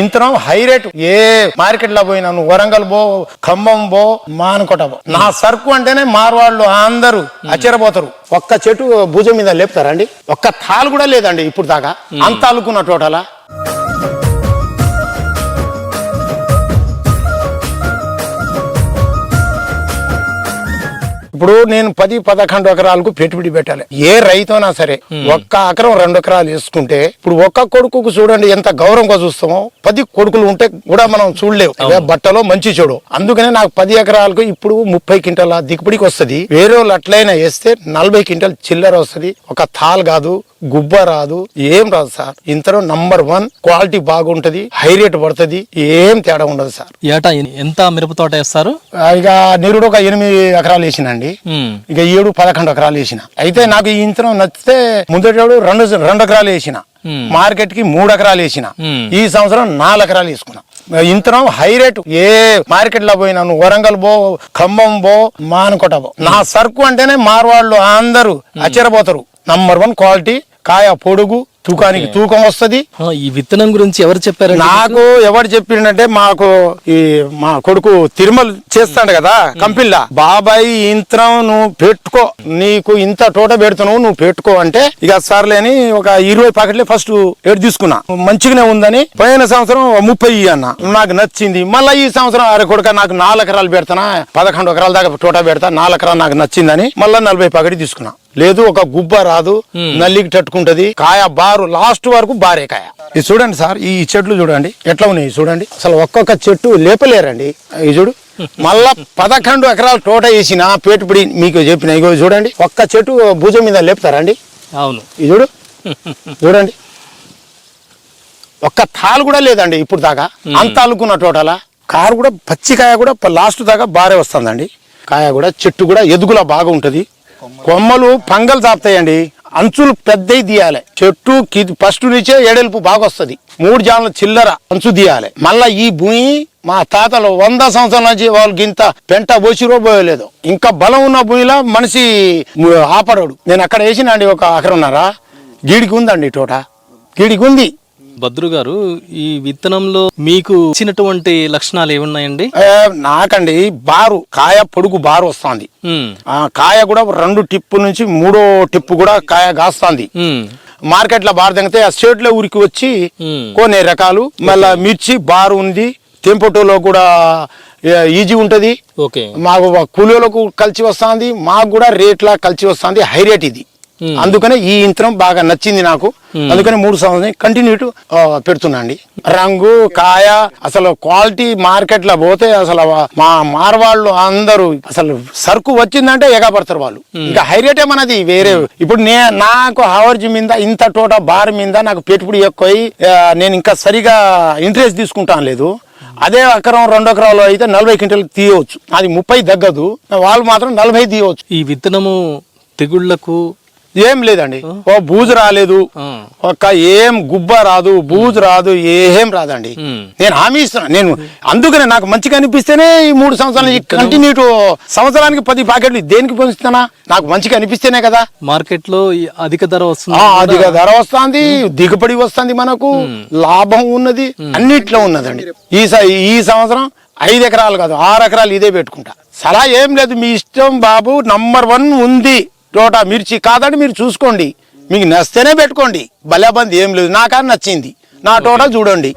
ఇంతనం high rate ఏ మార్కెట్లో పోయినా నువ్వు వరంగల్ పో ఖమ్మం పో మానుకోట పో. నా సరుకు అంటేనే మార్వాళ్ళు అందరూ ఆశ్చర్యపోతారు. ఒక్క చెట్టు భుజం మీద లేపుతారండి ఒక్క తాలు కూడా లేదండి ఇప్పుడు దాకా? అంత అల్లుకున్న టోటలా? ఇప్పుడు నేను పది పదకొండు ఎకరాలకు పెట్టుబడి పెట్టాలి. ఏ రైతైనా సరే ఒక్క ఎకరం రెండు ఎకరాలు వేసుకుంటే ఇప్పుడు ఒక్క కొడుకుకు చూడండి ఎంత గౌరవంగా చూస్తామో పది కొడుకులు ఉంటే కూడా మనం చూడలేవు. బట్టలో మంచి చూడు. అందుకనే నాకు పది ఎకరాలకు ఇప్పుడు ముప్పై క్వింటల దిగుబడికి వస్తది. వేరే వాళ్ళు అట్లయినా వేస్తే నలభై క్వింటల్ చిల్లర వస్తది. ఒక తాల్ కాదు గుబ్బ రాదు ఏం రాదు సార్. ఇంతలో నంబర్ వన్ క్వాలిటీ బాగుంటది హై రేట్ పడుతుంది ఏం తేడా ఉండదు సార్. ఏటా ఎంత మిరప తోట వేస్తారు? ఇక నిరుడు ఒక ఎనిమిది ఎకరాలు వేసినండి. ఇక ఏడు పదకొండు ఎకరాలు వేసిన. అయితే నాకు ఈ ఇంతనం నచ్చితే ముందటేడు రెండు రెండు ఎకరాలు వేసిన. మార్కెట్కి మూడు ఎకరాలు వేసిన. ఈ సంవత్సరం నాలుగు ఎకరాలు వేసుకున్నా. ఇంతనం హై రేటు ఏ మార్కెట్లో పోయినా నువ్వు వరంగల్ పో ఖమ్మం పో మానుకోట పో. నా సరుకు అంటేనే మార్వాళ్ళు అందరూ ఆశ్చర్యపోతారు. నంబర్ వన్ క్వాలిటీ కాయ పొడుగు తూకానికి తూకం వస్తది. ఈ విత్తనం గురించి ఎవరు చెప్పారండి నాకు ఎవరు చెప్పిండంటే మాకు ఈ మా కొడుకు తిరుమల చేస్తాడు కదా కంపెనీలా బాబాయ్ ఇంత్రం నువ్వు పెట్టుకో. నీకు ఇంత టోట పెడుతున్నావు నువ్వు పెట్టుకో అంటే ఇక సర్లేని ఒక ఇరవై ప్యాకెట్లే ఫస్ట్ ఏడు తీసుకున్నా. మంచిగానే ఉందని పోయిన సంవత్సరం ముప్పై అన్న. నాకు నచ్చింది. మళ్ళీ ఈ సంవత్సరం అరే కొడుక నాకు నాలుగు ఎకరాలు పెడతానా? పదకొండు ఎకరాల దాకా టోటా పెడతా నాలుగు ఎకరాలు నాకు నచ్చిందని మళ్ళీ నలభై ప్యాకెట్ తీసుకున్నా. లేదు ఒక గుబ్బ రాదు నల్లికి తట్టుకుంటది. కాయ బారు లాస్ట్ వరకు బారే కాయ. ఇది చూడండి సార్ ఈ చెట్లు చూడండి. ఎట్లా ఉన్నాయి చూడండి. అసలు ఒక్కొక్క చెట్టు లేపలేరండి. ఇది చూడు. మళ్ళా పదకొండు ఎకరాలు తోట వేసిన పెట్టుబడి మీకు చెప్పిన ఇగో చూడండి. ఒక్క చెట్టు భుజం మీద లేపుతారండి. అవును. ఇది చూడు. చూడండి. ఒక్క తాలు కూడా లేదండి ఇప్పుడు దాకా. అంత అల్లుకున్న టోటలా కారు కూడా పచ్చికాయ కూడా లాస్ట్ దాకా బారే వస్తుందండి. కాయ కూడా చెట్టు కూడా ఎదుగులా బాగా ఉంటది కొమ్మలు. పంగలు తాపుతాయండి. అంచులు పెద్దవి తీయాలి. చెట్టు ఫస్ట్ నుంచే ఎడెల్పు బాగా వస్తుంది మూడు జాన్ల చిల్లర అంచు తీయాలి. మళ్ళా ఈ భూమి మా తాతలు వంద సంవత్సరాల నుంచి వాళ్ళకి ఇంత పెంట పోసిరో పోయలేదు ఇంకా బలం ఉన్న భూమిలో మనిషి ఆపడడు. నేను అక్కడ వేసినండి ఒక అకరన్నర గీడికి ఉందండి తోట. గీడికి ఉంది. భద్రు గారు ఈ విత్తనంలో మీకు ఇచ్చినటువంటి లక్షణాలు ఏమున్నాయండి? నాకండి బారు కాయ పొడుగు బారు వస్తుంది. కాయ కూడా రెండు టిప్పు నుంచి మూడో టిప్పు కూడా కాయ కాస్తుంది. మార్కెట్లో బారు తెగితే ఆ స్టేట్లో ఊరికి వచ్చి కొన్ని రకాలు మళ్ళా మిర్చి బారు ఉంది టెంపోటోలో కూడా ఈజీ ఉంటది. మాకు కూలీలకు కలిసి వస్తుంది మాకు కూడా రేట్లా కలిసి వస్తుంది హై రేట్ ఇది. అందుకనే ఈ యంత్రం బాగా నచ్చింది నాకు. అందుకని మూడు సంవత్సరం కంటిన్యూ పెడుతున్నా అండి. రంగు కాయ అసలు క్వాలిటీ మార్కెట్లో పోతే అసలు మా మార్వాళ్ళు అందరూ అసలు సరుకు వచ్చిందంటే ఎగపడతారు వాళ్ళు. ఇంకా హై రేటే మనది వేరే. ఇప్పుడు నే నాకు హవర్జ్ మీద ఇంత టోట బార్ మీద నాకు పెట్టుబడి ఎక్కువ నేను ఇంకా సరిగా ఇంట్రెస్ట్ తీసుకుంటాను లేదు. అదే ఎకరం రెండు ఎకరాలు అయితే నలభై క్వింటల్ తీయవచ్చు. అది ముప్పై తగ్గదు. వాళ్ళు మాత్రం నలభై తీయవచ్చు. ఈ విత్తనము తెగుళ్ళకు ఏం లేదండి. ఓ బూజు రాలేదు. ఒక్క ఏం గుబ్బ రాదు బూజు రాదు ఏం రాదండి. నేను హామీ ఇస్తున్నా. నేను అందుకనే నాకు మంచిగా అనిపిస్తేనే ఈ మూడు సంవత్సరాలు కంటిన్యూ సంవత్సరానికి పది ప్యాకెట్లు దేనికి పొందుతున్నా నాకు మంచిగా అనిపిస్తేనే కదా. మార్కెట్లో అధిక ధర వస్తుంది అధిక ధర వస్తుంది దిగుబడి వస్తుంది మనకు లాభం ఉన్నది అన్నిట్లో ఉన్నదండి. ఈ ఈ సంవత్సరం ఐదు ఎకరాలు కాదు ఆరు ఎకరాలు ఇదే పెట్టుకుంటా. సలహా ఏం లేదు మీ ఇష్టం బాబు నంబర్ వన్ ఉంది. తోట మిర్చి కాదండి మీరు చూసుకోండి. మీకు నచ్చితేనే పెట్టుకోండి. భలేబంది ఏం లేదు. నాకని నచ్చింది. నా తోట చూడండి.